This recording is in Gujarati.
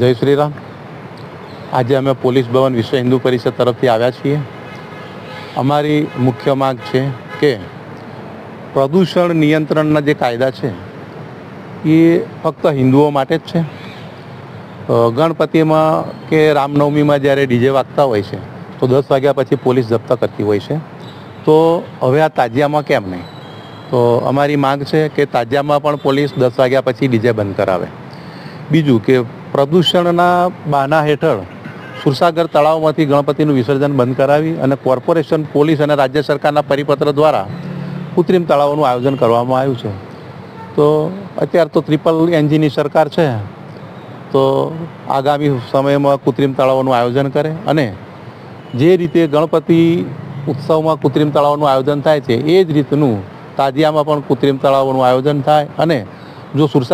જય શ્રી રામ આજે અમે પોલીસ ભવન વિશ્વ હિન્દુ પરિષદ તરફથી આવ્યા છીએ. અમારી મુખ્ય માંગ છે કે પ્રદૂષણ નિયંત્રણના જે કાયદા છે, એ ફક્ત હિન્દુઓ માટે જ છે. ગણપતિમાં કે રામનવમીમાં જ્યારે ડીજે વાગતા હોય છે, તો દસ વાગ્યા પછી પોલીસ જપ્ત કરતી હોય છે. તો હવે આ તાજિયામાં કેમ નહીં? તો અમારી માંગ છે કે તાજિયામાં પણ પોલીસ દસ વાગ્યા પછી ડીજે બંધ કરાવે. બીજું કે પ્રદૂષણના બાના હેઠળ સુરસાગર તળાવમાંથી ગણપતિનું વિસર્જન બંધ કરાવી અને કોર્પોરેશન, પોલીસ અને રાજ્ય સરકારના પરિપત્ર દ્વારા કૃત્રિમ તળાવોનું આયોજન કરવામાં આવ્યું છે. તો અત્યારે તો ટ્રિપલ એન્જિનની સરકાર છે. તો આગામી સમયમાં કૃત્રિમ તળાવોનું આયોજન કરે અને જે રીતે ગણપતિ ઉત્સવમાં કૃત્રિમ તળાવોનું આયોજન થાય છે, એ જ રીતનું તાજિયામાં પણ કૃત્રિમ તળાવોનું આયોજન થાય અને જો સુરસા